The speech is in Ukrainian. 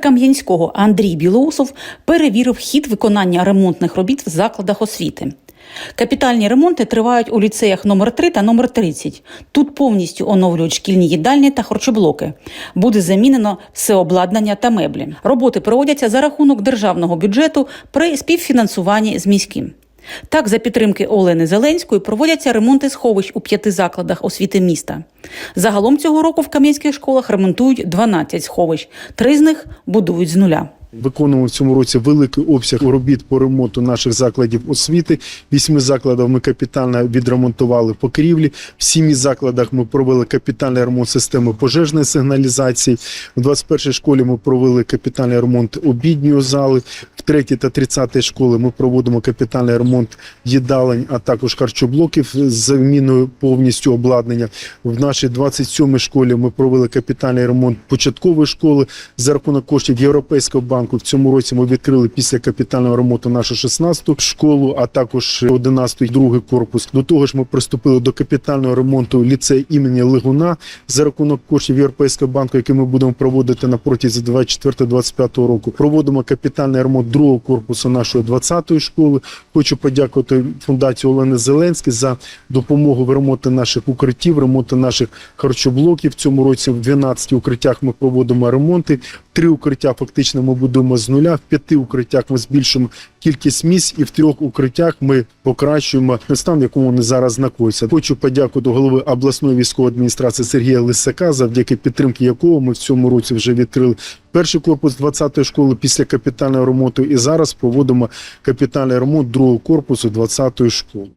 Кам'янського Андрій Білоусов перевірив хід виконання ремонтних робіт в закладах освіти. Капітальні ремонти тривають у ліцеях номер 3 та номер 30. Тут повністю оновлюють шкільні їдальні та харчоблоки. Буде замінено все обладнання та меблі. Роботи проводяться за рахунок державного бюджету при співфінансуванні з міським. Так, за підтримки Олени Зеленської проводяться ремонти сховищ у п'яти закладах освіти міста. Загалом цього року в кам'янських школах ремонтують 12 сховищ. Три з них будують з нуля. Виконуємо в цьому році великий обсяг робіт по ремонту наших закладів освіти. Вісьми закладах ми капітально відремонтували покрівлі. В сімі закладах ми провели капітальний ремонт системи пожежної сигналізації. В 21-й школі ми провели капітальний ремонт обідньої зали. В 3 та 30 школи ми проводимо капітальний ремонт їдалень, а також харчоблоків з заміною повністю обладнання. В нашій 27-й школі ми провели капітальний ремонт початкової школи за рахунок коштів Європейського банку. В цьому році ми відкрили після капітального ремонту нашу 16-ту школу, а також 11-й другий корпус. До того ж, ми приступили до капітального ремонту ліцею імені Лигуна за рахунок коштів Європейського банку, який ми будемо проводити на протязі 24-25 року. Проводимо капітальний ремонт другого корпусу нашої 20-ї школи. Хочу подякувати фундації Олени Зеленській за допомогу в ремонті наших укриттів, ремонту наших харчоблоків. В цьому році в 12 укриттях ми проводимо ремонти. Три укриття фактично ми будуємо з нуля. В п'яти укриттях ми збільшуємо кількість місць, і в трьох укриттях ми покращуємо стан, в якому вони зараз знаходяться. Хочу подякувати голови обласної військової адміністрації Сергія Лисака, завдяки підтримки якого ми в цьому році вже відкрили перший корпус 20-ї школи після капітального ремонту. І зараз проводимо капітальний ремонт другого корпусу 20-ї школи.